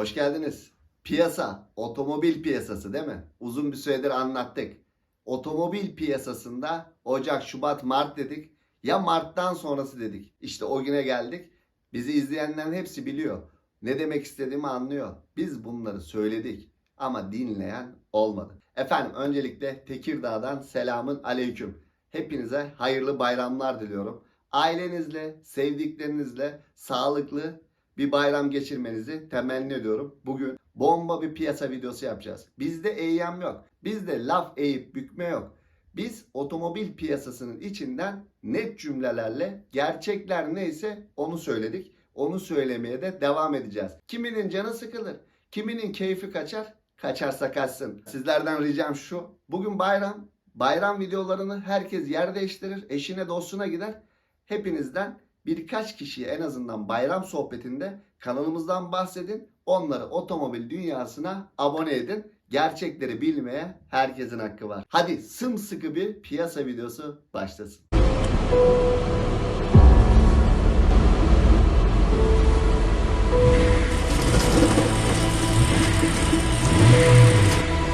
Hoş geldiniz. Piyasa, otomobil piyasası değil mi? Uzun bir süredir anlattık. Otomobil piyasasında Ocak, Şubat, Mart dedik. Ya Mart'tan sonrası dedik. İşte o güne geldik. Bizi izleyenlerin hepsi biliyor. Ne demek istediğimi anlıyor. Biz bunları söyledik ama dinleyen olmadı. Efendim öncelikle Tekirdağ'dan selamın aleyküm. Hepinize hayırlı bayramlar diliyorum. Ailenizle, sevdiklerinizle sağlıklı bir bayram geçirmenizi temenni ediyorum. Bugün bomba bir piyasa videosu yapacağız. Bizde eyyam yok. Bizde laf eğip bükme yok. Biz otomobil piyasasının içinden net cümlelerle gerçekler neyse onu söyledik. Onu söylemeye de devam edeceğiz. Kiminin canı sıkılır, kiminin keyfi kaçar, kaçarsa kaçsın. Sizlerden ricam şu. Bugün bayram. Bayram videolarını herkes yer değiştirir, eşine dostuna gider. Hepinizden birkaç kişiye en azından bayram sohbetinde kanalımızdan bahsedin. Onları otomobil dünyasına abone edin. Gerçekleri bilmeye herkesin hakkı var. Hadi sımsıkı bir piyasa videosu başlasın.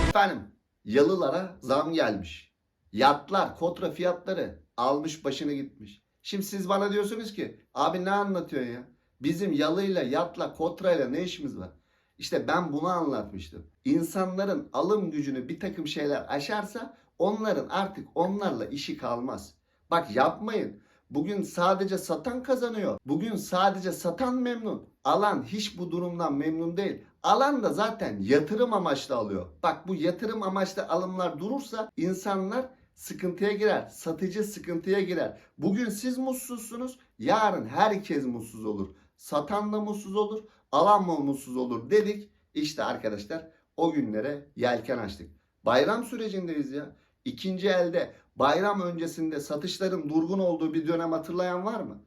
Efendim yalılara zam gelmiş. Yatlar, kotra fiyatları almış başını gitmiş. Şimdi siz bana diyorsunuz ki abi ne anlatıyorsun ya? Bizim yalıyla, yatla, kotrayla ne işimiz var? İşte ben bunu anlatmıştım. İnsanların alım gücünü bir takım şeyler aşarsa onların artık onlarla işi kalmaz. Bak yapmayın. Bugün sadece satan kazanıyor. Bugün sadece satan memnun. Alan hiç bu durumdan memnun değil. Alan da zaten yatırım amaçlı alıyor. Bak bu yatırım amaçlı alımlar durursa insanlar sıkıntıya girer. Satıcı sıkıntıya girer. Bugün siz mutsuzsunuz. Yarın herkes mutsuz olur. Satan da mutsuz olur. Alan mı mutsuz olur dedik. İşte arkadaşlar o günlere yelken açtık. Bayram sürecindeyiz ya. İkinci elde bayram öncesinde satışların durgun olduğu bir dönem hatırlayan var mı?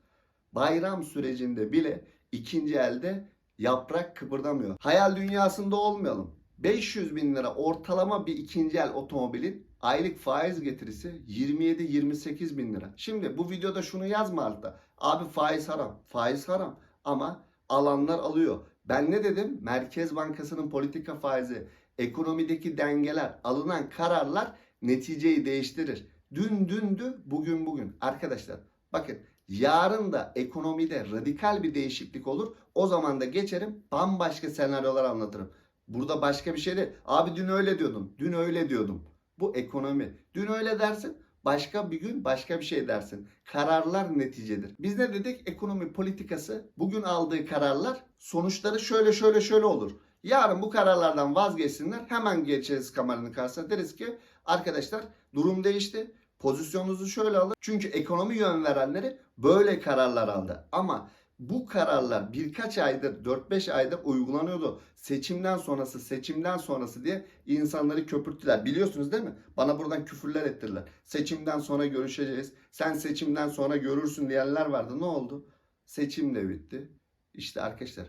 Bayram sürecinde bile ikinci elde yaprak kıpırdamıyor. Hayal dünyasında olmayalım. 500 bin lira ortalama bir ikinci el otomobilin aylık faiz getirisi 27-28 bin lira. Şimdi bu videoda şunu yazma altta. Abi faiz haram. Faiz haram. Ama alanlar alıyor. Ben ne dedim? Merkez Bankası'nın politika faizi, ekonomideki dengeler, alınan kararlar neticeyi değiştirir. Dün dündü, bugün bugün. Arkadaşlar bakın yarın da ekonomide radikal bir değişiklik olur. O zaman da geçerim bambaşka senaryolar anlatırım. Burada başka bir şey değil. Abi dün öyle diyordum. Dün öyle diyordum. Bu ekonomi. Dün öyle dersin. Başka bir gün başka bir şey dersin. Kararlar neticedir. Biz ne dedik? Ekonomi politikası bugün aldığı kararlar sonuçları şöyle şöyle şöyle olur. Yarın bu kararlardan vazgeçsinler. Hemen geçeriz kameranın karşısına. Deriz ki arkadaşlar durum değişti. Pozisyonunuzu şöyle alın. Çünkü ekonomi yön verenleri böyle kararlar aldı. Ama bu kararlar birkaç aydır, 4-5 aydır uygulanıyordu. Seçimden sonrası, seçimden sonrası diye insanları köpürttüler. Biliyorsunuz değil mi? Bana buradan küfürler ettirdiler. Seçimden sonra görüşeceğiz. Sen seçimden sonra görürsün diyenler vardı. Ne oldu? Seçim de bitti. İşte arkadaşlar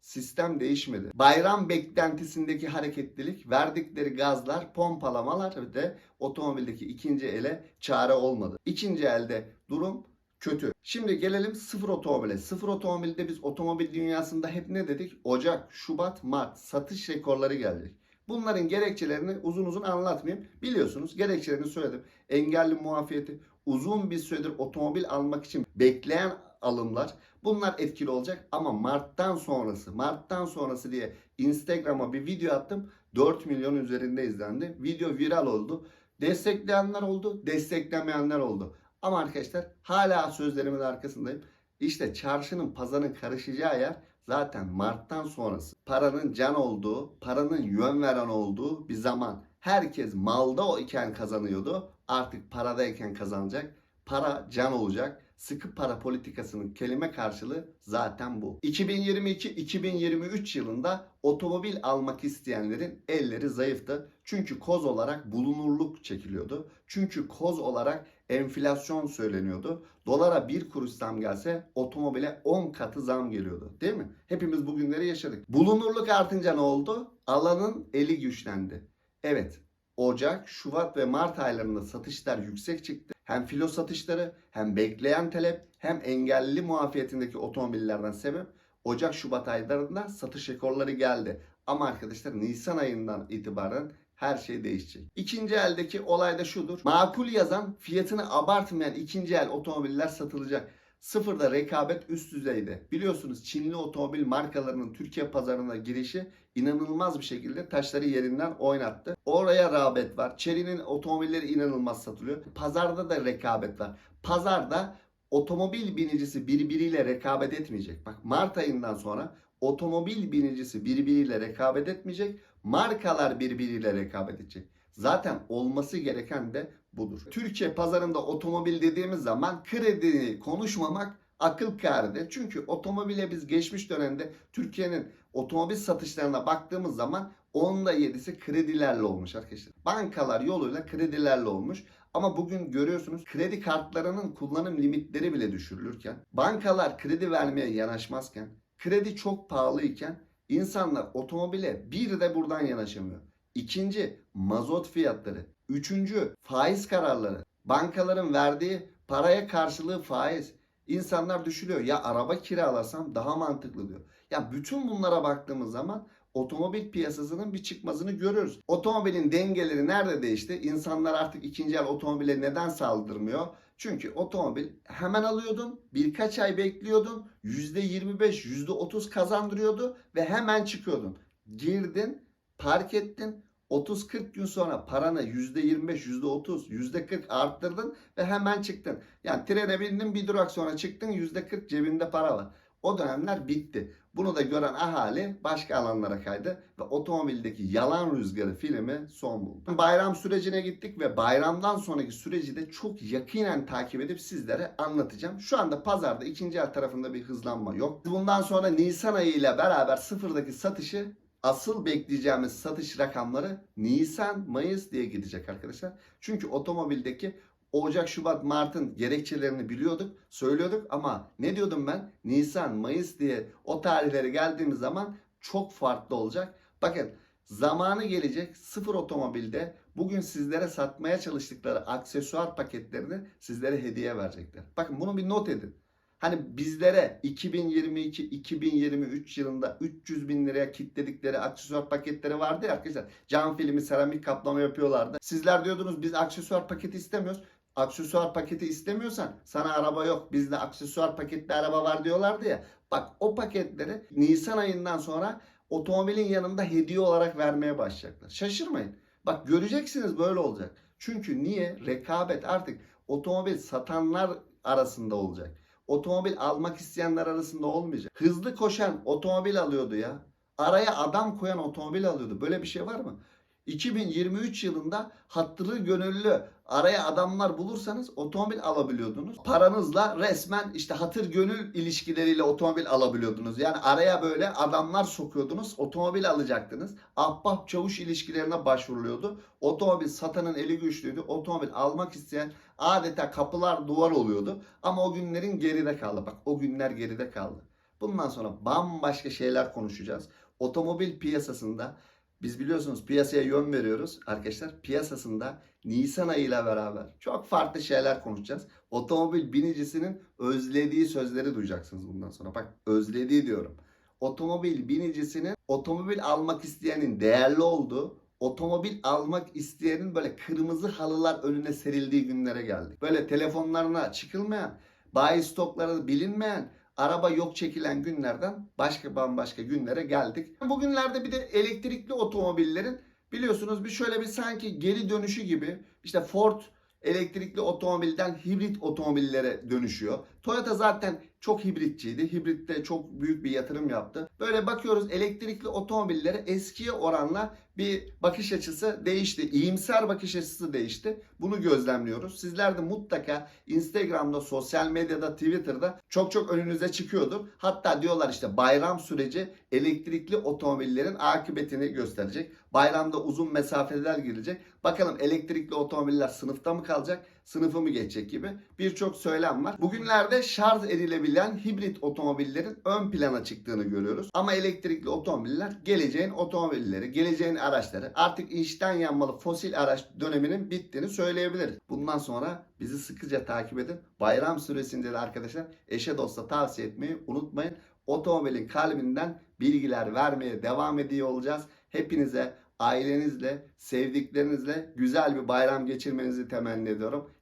sistem değişmedi. Bayram beklentisindeki hareketlilik, verdikleri gazlar, pompalamalar ve otomobildeki ikinci ele çare olmadı. İkinci elde durum kötü. Şimdi gelelim sıfır otomobile. Sıfır otomobilde biz otomobil dünyasında hep ne dedik? Ocak, Şubat, Mart satış rekorları geldik. Bunların gerekçelerini uzun uzun anlatmayayım. Biliyorsunuz gerekçelerini söyledim. Engelli muafiyeti, uzun bir süredir otomobil almak için bekleyen alımlar bunlar etkili olacak ama Mart'tan sonrası Mart'tan sonrası diye Instagram'a bir video attım 4 milyon üzerinde izlendi video viral oldu destekleyenler oldu desteklemeyenler oldu ama arkadaşlar hala sözlerimin arkasındayım. İşte çarşının pazarın karışacağı yer zaten Mart'tan sonrası. Paranın can olduğu paranın yön veren olduğu bir zaman. Herkes malda o iken kazanıyordu. Artık paradayken kazanacak. Para can olacak sıkı para politikasının kelime karşılığı zaten bu. 2022-2023 yılında otomobil almak isteyenlerin elleri zayıftı. Çünkü koz olarak bulunurluk çekiliyordu. Çünkü koz olarak enflasyon söyleniyordu. Dolara bir kuruş zam gelse otomobile 10 katı zam geliyordu. Değil mi? Hepimiz bugünleri yaşadık. Bulunurluk artınca ne oldu? Alanın eli güçlendi. Evet Ocak, Şubat ve Mart aylarında satışlar yüksek çıktı. Hem filo satışları hem bekleyen talep hem engelli muafiyetindeki otomobillerden sebep Ocak Şubat aylarında satış rekorları geldi. Ama arkadaşlar Nisan ayından itibaren her şey değişecek. İkinci eldeki olay da şudur. Makul yazan fiyatını abartmayan ikinci el otomobiller satılacak. Sıfırda rekabet üst düzeyde. Biliyorsunuz Çinli otomobil markalarının Türkiye pazarına girişi inanılmaz bir şekilde taşları yerinden oynattı. Oraya rağbet var. Chery'nin otomobilleri inanılmaz satılıyor. Pazarda da rekabet var. Pazarda otomobil binicisi birbiriyle rekabet etmeyecek. Bak Mart ayından sonra otomobil binicisi birbiriyle rekabet etmeyecek. Markalar birbiriyle rekabet edecek. Zaten olması gereken de budur. Türkiye pazarında otomobil dediğimiz zaman krediyi konuşmamak akıl kârıdır. Çünkü otomobile biz geçmiş dönemde Türkiye'nin otomobil satışlarına baktığımız zaman onda yedisi kredilerle olmuş arkadaşlar. Bankalar yoluyla kredilerle olmuş. Ama bugün görüyorsunuz kredi kartlarının kullanım limitleri bile düşürülürken, bankalar kredi vermeye yanaşmazken, kredi çok pahalıyken insanlar otomobile bir de buradan yanaşamıyor. İkinci mazot fiyatları. Üçüncü faiz kararları. Bankaların verdiği paraya karşılığı faiz. İnsanlar düşünüyor ya araba kiralasam daha mantıklı diyor. Ya bütün bunlara baktığımız zaman otomobil piyasasının bir çıkmazını görüyoruz. Otomobilin dengeleri nerede değişti? İnsanlar artık ikinci el otomobile neden saldırmıyor? Çünkü otomobil hemen alıyordun, birkaç ay bekliyordun, %25, %30 kazandırıyordu ve hemen çıkıyordun. Girdin, park ettin, 30-40 gün sonra paranı %25, %30, %40 arttırdın ve hemen çıktın. Yani trene bindin bir durak sonra çıktın %40 cebinde para var. O dönemler bitti. Bunu da gören ahali başka alanlara kaydı ve otomobildeki yalan rüzgarı filmi son buldu. Bayram sürecine gittik ve bayramdan sonraki süreci de çok yakinen takip edip sizlere anlatacağım. Şu anda pazarda ikinci el tarafında bir hızlanma yok. Bundan sonra Nisan ayı ile beraber sıfırdaki satışı asıl bekleyeceğimiz satış rakamları Nisan, Mayıs diye gidecek arkadaşlar. Çünkü otomobildeki Ocak, Şubat, Mart'ın gerekçelerini biliyorduk, söylüyorduk ama ne diyordum ben? Nisan, Mayıs diye o tarihlere geldiğimiz zaman çok farklı olacak. Bakın zamanı gelecek sıfır otomobilde bugün sizlere satmaya çalıştıkları aksesuar paketlerini sizlere hediye verecekler. Bakın bunu bir not edin. Hani bizlere 2022-2023 yılında 300 bin liraya kitledikleri aksesuar paketleri vardı ya arkadaşlar. Cam filmi, seramik kaplama yapıyorlardı. Sizler diyordunuz biz aksesuar paketi istemiyoruz. Aksesuar paketi istemiyorsan sana araba yok. Bizde aksesuar paketli araba var diyorlardı ya. Bak o paketleri Nisan ayından sonra otomobilin yanında hediye olarak vermeye başlayacaklar. Şaşırmayın. Bak göreceksiniz böyle olacak. Çünkü niye? Rekabet artık otomobil satanlar arasında olacak otomobil almak isteyenler arasında olmayacak. Hızlı koşan otomobil alıyordu ya. Araya adam koyan otomobil alıyordu. Böyle bir şey var mı? 2023 yılında hatırı gönüllü araya adamlar bulursanız otomobil alabiliyordunuz. Paranızla resmen işte hatır gönül ilişkileriyle otomobil alabiliyordunuz. Yani araya böyle adamlar sokuyordunuz. Otomobil alacaktınız. Ahbap çavuş ilişkilerine başvuruluyordu. Otomobil satanın eli güçlüydü. Otomobil almak isteyen adeta kapılar duvar oluyordu. Ama o günlerin geride kaldı. Bak o günler geride kaldı. Bundan sonra bambaşka şeyler konuşacağız. Otomobil piyasasında biz biliyorsunuz piyasaya yön veriyoruz arkadaşlar. Piyasasında Nisan ayıyla beraber çok farklı şeyler konuşacağız. Otomobil binicisinin özlediği sözleri duyacaksınız bundan sonra. Bak özlediği diyorum. Otomobil binicisinin otomobil almak isteyenin değerli olduğu, otomobil almak isteyenin böyle kırmızı halılar önüne serildiği günlere geldik. Böyle telefonlarına çıkılmayan, bayi stokları bilinmeyen, araba yok çekilen günlerden başka bambaşka günlere geldik. Bugünlerde bir de elektrikli otomobillerin biliyorsunuz bir şöyle bir sanki geri dönüşü gibi işte Ford elektrikli otomobilden hibrit otomobillere dönüşüyor. Toyota zaten çok hibritçiydi. Hibritte çok büyük bir yatırım yaptı. Böyle bakıyoruz elektrikli otomobillere eskiye oranla bir bakış açısı değişti. İyimser bakış açısı değişti. Bunu gözlemliyoruz. Sizler de mutlaka Instagram'da, sosyal medyada, Twitter'da çok çok önünüze çıkıyordur. Hatta diyorlar işte bayram süreci elektrikli otomobillerin akıbetini gösterecek. Bayramda uzun mesafeler girecek. Bakalım elektrikli otomobiller sınıfta mı kalacak? Sınıfı mı geçecek gibi birçok söylem var. Bugünlerde şarj edilebilen hibrit otomobillerin ön plana çıktığını görüyoruz. Ama elektrikli otomobiller geleceğin otomobilleri, geleceğin araçları. Artık içten yanmalı fosil araç döneminin bittiğini söyleyebiliriz. Bundan sonra bizi sıkıca takip edin. Bayram süresinde de arkadaşlar eşe dosta tavsiye etmeyi unutmayın. otomobilin kalbinden bilgiler vermeye devam ediyor olacağız. Hepinize ailenizle, sevdiklerinizle güzel bir bayram geçirmenizi temenni ediyorum.